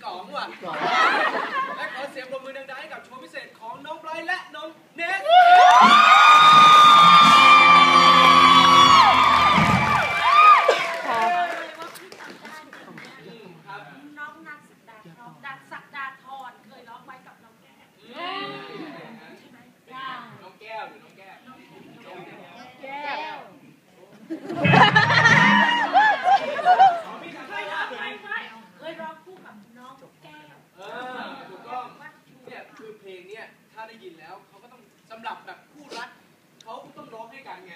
Còn. ถ้าได้ยินแล้วเขาก็ต้องสำหรับแบบคู่รักเขาต้องร้องให้กันไง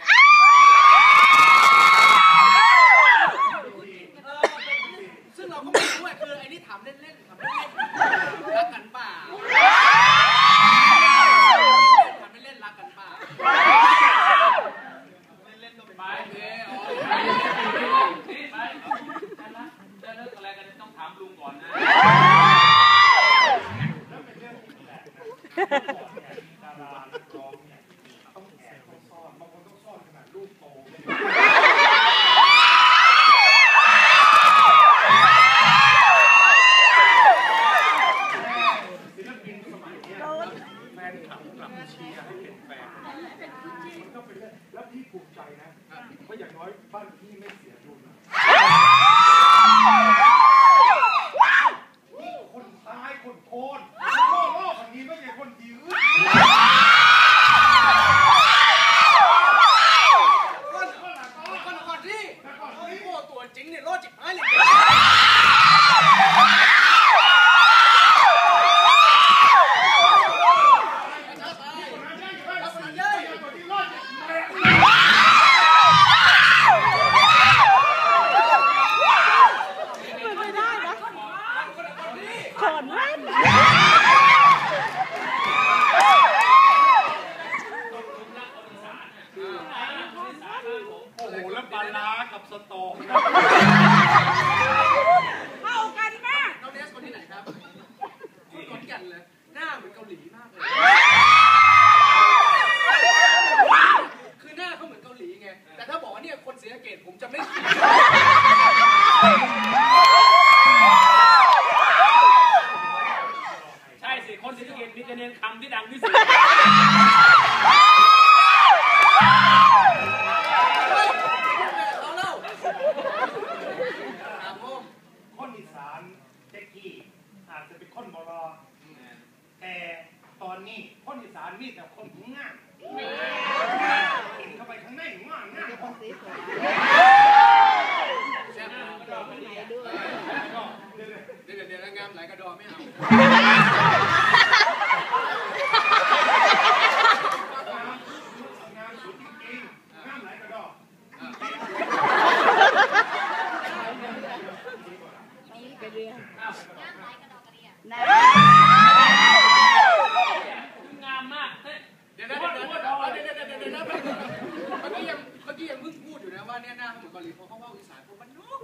นะงามมากเดี๋ยวนะเดี๋ยวนะเดี๋ยวเดี๋ยวนะเมื่อกี้ยังเมื่อกี้ยังพิ่งพูดอยู่นะว่าเนี่ยหน้าเขาเหมือนเกาหลีเพราะเขาว่าอีสานพากมันนุ่ม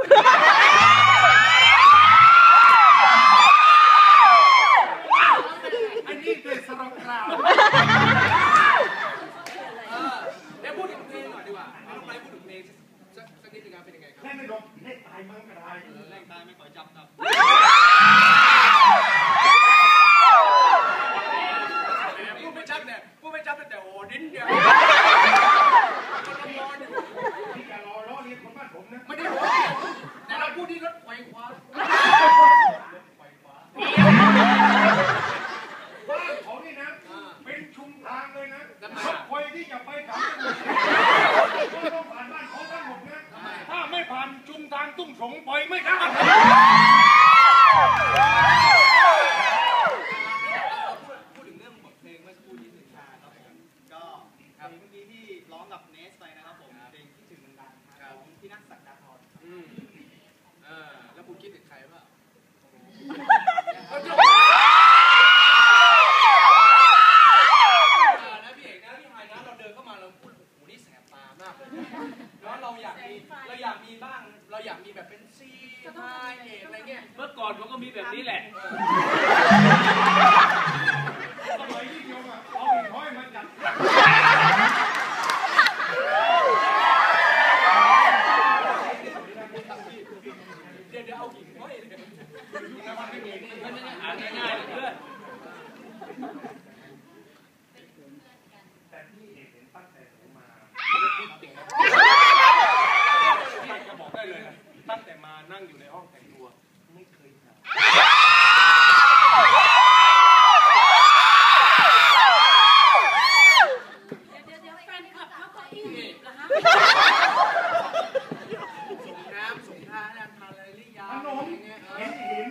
เป็นซีพายเอกอะไรเงี้ย เมื่อก่อนมันก็มีแบบนี้แหละสมัยยิ่เอาหิ่งห้เดี๋ยวเดี๋ยวเอาหิ่งห้อยเลยมันง่ายๆเลยเพื่อนั่งอยู่ในห้องแต่งตัวไม่เคยถาม เดี๋ยวเดี๋ยวแฟนคลับเขาก็อินเหรอฮะ ส่งน้ำส่งท่าให้ทานอะไรหรือยัง ขนม อะไรเงี้ยเอ เห็ อน เห็น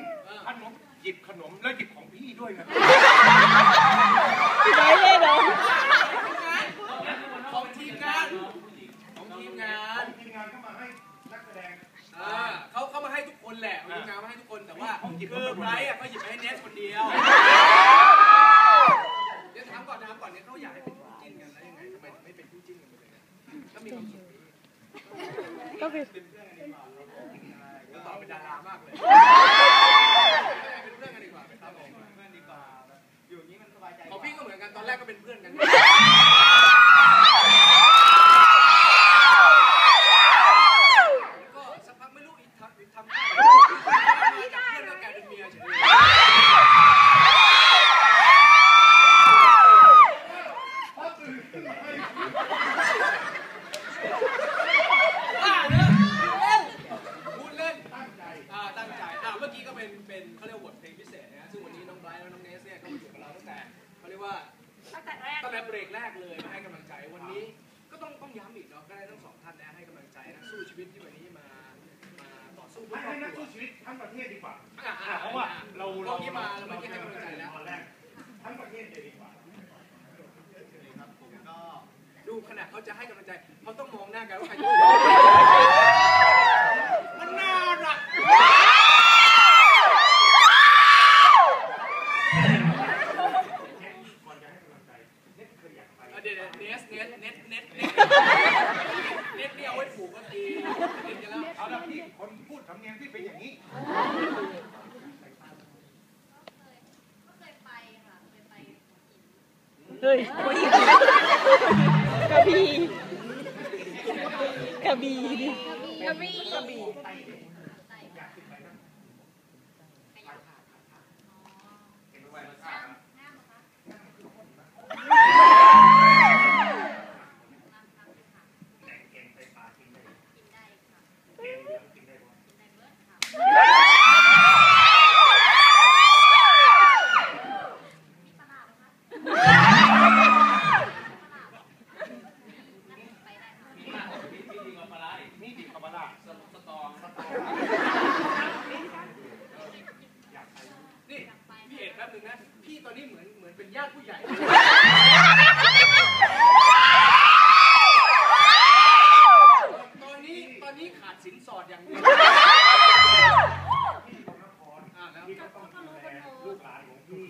ขนมหยิบขนมแล้วหยิบของพี่ด้วยนะ ได้เลยเหรอ ของทีมงานของทีมงาน ทีมงานเข้ามาให้นักแสดง อ่าเขาเขามาให้ทุกคนแหละเอาทีมงานมาให้ทุกคนแต่ว่าคือไบรท์อะเขาหยิบไปให้เนสคนเดียวเดี๋ยวถามก่อนถามก่อนเนี่ยเขาอยากให้เป็นคู่จิ้นกันแล้วยังไงทำไมถึงไม่เป็นคู่จิ้นกันไปเลยนะ ก็มีความสุขดีก็เป็นก็ตอบเป็นดารามากเลยเป็นเพื่อนกันดีกว่าครับเพื่อนดีกว่าอยู่อย่างนี้มันสบายใจของพี่ก็เหมือนกันตอนแรกก็เป็นเพื่อนกัน ตั้งใจอ่าเมื่อกี้ก็เป็นเป็นเขาเรียกว่าบทเพลงพิเศษนะซึ่งวันนี้น้องไบรท์และน้องเนสเนี่ยเขามาอยู่กับเราตั้งแต่เขาเรียกว่าตั้งแต่แรกตั้งแต่เบรกแรกเลยมาให้กำลังใจวันนี้ก็ต้องต้องย้ำอีกเนาะก็ได้ทั้งสองท่านนะให้กำลังใจนะสู้ชีวิตที่วันนี้มามาต่อสู้เพื่อครให้อบนักครัสู้วชีวิตทั้งประเทศดีกว่าอะอะเพราะว่าเราเราที่มาเราไม่ได้ให้กำลังใจแล้ว ตอนแรกทั้งประเทศเลยดีกว่า ครับผมก็ดูขนาดเขาจะให้กำลังใจเขาต้องมองหน้ากันว่าใครจะมันน่ารัก ก่อนจะให้กำลังใจเน็ตเคยอยากไป อะเดี๋ยวเดี๋ยวเนสเนสเนสเนสเนสเนสนี่เอาไว้ผูกก็ตีเนสกันแล้วเอาละพี่คนพูดสำเนียงที่เป็นอย่างนี้ก็เคยไปค่ะเคยไปหัวหินเฮ้ยกระบี่กระบี่ดิกระบี่กระบี่ ล้ว พี่ก็ต้องดูแลลูกหลานของพี่